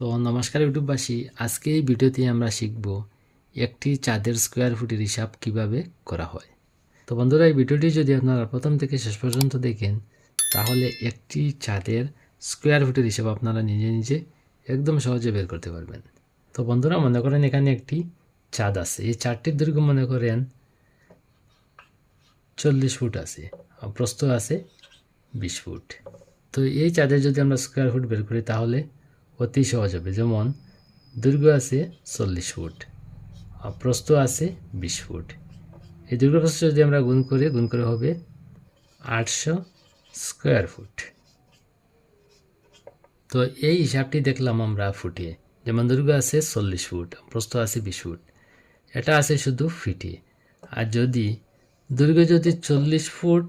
তো নমস্কার ইউটিউববাসী, আজকে এই ভিডিওতে আমরা শিখব একটি চাঁদের স্কোয়ার ফুটের হিসাব কীভাবে করা হয়। তো বন্ধুরা, এই ভিডিওটি যদি আপনারা প্রথম থেকে শেষ পর্যন্ত দেখেন, তাহলে একটি চাঁদের স্কোয়ার ফুটের হিসাব আপনারা নিজে নিজে একদম সহজে বের করতে পারবেন। তো বন্ধুরা, মনে করেন এখানে একটি চাঁদ আছে। এই চারটির দৈর্ঘ্য মনে করেন চল্লিশ ফুট আছে প্রস্থ আছে বিশ ফুট। তো এই চাঁদের যদি আমরা স্কোয়ার ফুট বের করি, তাহলে অতি সহজ হবে। যেমন দৈর্ঘ্য আছে চল্লিশ ফুট আর প্রস্থ আছে বিশ ফুট। এই দৈর্ঘ্য প্রস্থ যদি আমরা গুণ করি, গুণ করে হবে আটশো স্কোয়ার ফুট। তো এই হিসাবটি দেখলাম আমরা ফুটে। যেমন দৈর্ঘ্য আছে চল্লিশ ফুট প্রস্থ আছে বিশ ফুট। এটা আছে শুধু ফিটে। আর যদি দৈর্ঘ্য যদি চল্লিশ ফুট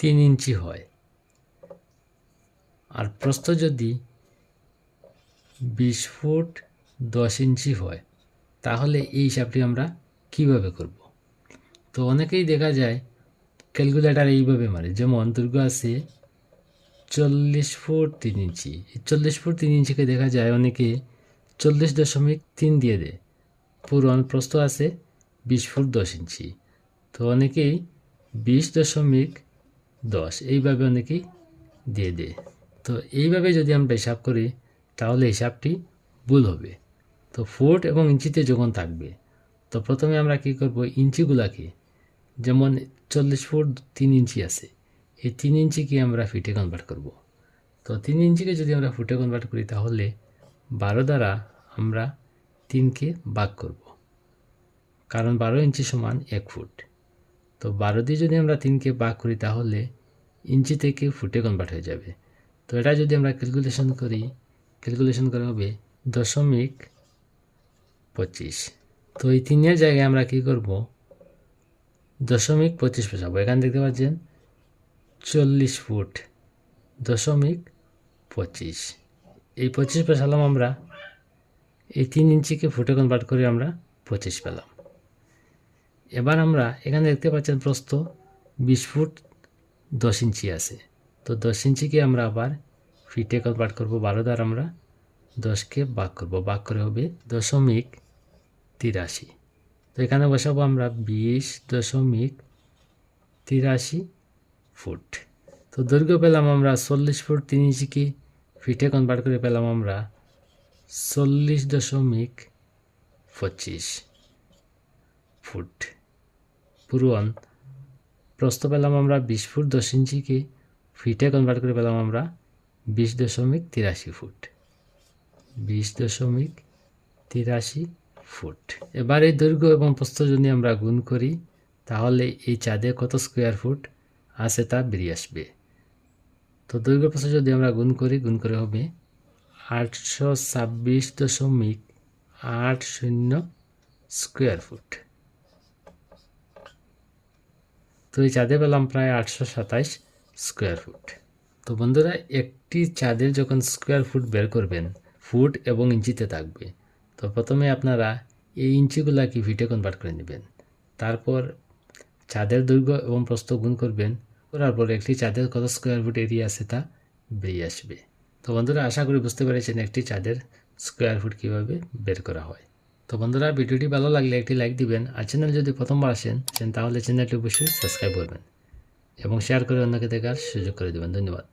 তিন ইঞ্চি হয়, আর প্রস্থ যদি বিশ ফুট দশ ইঞ্চি হয়, তাহলে এই হিসাবটি আমরা কীভাবে করব? তো অনেকেই দেখা যায় ক্যালকুলেটার এইভাবে মারে, যেমন দৈর্ঘ্য আছে চল্লিশ ফুট তিন ইঞ্চি। চল্লিশ ফুট তিন ইঞ্চিকে দেখা যায় অনেকে চল্লিশ দশমিক তিন দিয়ে দেয়। পুরন প্রস্থ আছে বিশ ফুট দশ ইঞ্চি। তো অনেকেই বিশ দশমিক দশ এইভাবে অনেকেই দিয়ে দেয়। তো এইভাবে যদি আমরা হিসাব করি তাহলে হিসাবটি ভুল হবে। তো ফুট এবং ইঞ্চিতে যখন থাকবে, তো প্রথমে আমরা কি করব? ইঞ্চিগুলাকে, যেমন চল্লিশ ফুট তিন ইঞ্চি আছে, এই তিন ইঞ্চিকে আমরা ফিটে কনভার্ট করব। তো তিন ইঞ্চিকে যদি আমরা ফুটে কনভার্ট করি, তাহলে বারো দ্বারা আমরা তিনকে ভাগ করব। কারণ বারো ইঞ্চি সমান এক ফুট। তো বারো দিয়ে যদি আমরা তিনকে ভাগ করি, তাহলে ইঞ্চি থেকে ফুটে কনভার্ট হয়ে যাবে। তো এটা যদি আমরা ক্যালকুলেশন করি ক্যালকুলেশন করা হবে দশমিক পঁচিশ। তো এই তিনের জায়গায় আমরা কি করব? দশমিক পঁচিশ বসাবো। এখানে দেখতে পাচ্ছেন চল্লিশ ফুট দশমিক পঁচিশ। এই পঁচিশ বসালাম আমরা। এই তিন ইঞ্চিকে ফুটে কনভার্ট করে আমরা পঁচিশ পেলাম। এবার আমরা এখানে দেখতে পাচ্ছেন প্রস্ত বিশ ফুট দশ ইঞ্চি আছে। তো দশ ইঞ্চিকে আমরা আবার ফিটে কনভার্ট করব বারো দ্বার আমরা দশকে ভাগ করব বাক করে হবে দশমিক তিরাশি তো এখানে বসাবো আমরা বিশ দশমিক তিরাশি ফুট তো দৈর্ঘ্য পেলাম আমরা চল্লিশ ফুট তিন ইঞ্চিকে ফিটে কনভার্ট করে পেলাম আমরা চল্লিশ দশমিক পঁচিশ ফুট পুরন প্রস্থ পেলাম আমরা বিশ ফুট দশ ইঞ্চিকে ফিটে কনভার্ট করে পেলাম আমরা বিশ দশমিক তিরাশি ফুট। বিশ দশমিক তিরাশি ফুট। এবার এই দৈর্ঘ্য এবং প্রস্থ যদি আমরা গুণ করি, তাহলে এই চাঁদে কত স্কোয়ার ফুট আছে তা বেরিয়ে আসবে। তো দৈর্ঘ্য প্রস্থ যদি আমরা গুণ করি, গুণ করে হবে আটশো ছাব্বিশ দশমিক আট শূন্য স্কোয়ার ফুট তো এই চাঁদে পেলাম প্রায় আটশো সাতাইশ স্কোয়ার ফুট তো বন্ধুরা, একটি চাঁদের যখন স্কোয়ার ফুট বের করবেন ফুট এবং ইঞ্চিতে থাকবে, তো প্রথমে আপনারা এই ইঞ্চিগুলাকে ফিটে কনভার্ট করে নেবেন। তারপর চাঁদের দৈর্ঘ্য এবং প্রস্থ গুণ করবেন, করার পর একটি চাঁদের কত স্কোয়ার ফুট এরিয়া আছে তা বেরিয়ে আসবে। তো বন্ধুরা, আশা করি বুঝতে পেরেছেন একটি চাঁদের স্কোয়ার ফুট কীভাবে বের করা হয়। তো বন্ধুরা, ভিডিওটি ভালো লাগলে একটি লাইক দিবেন, আর চ্যানেল যদি প্রথমবার আসেন, তাহলে চ্যানেলটি অবশ্যই সাবস্ক্রাইব করবেন। এবং শেয়ার করে অন্যকে দেখার সুযোগ করে দেবেন। ধন্যবাদ।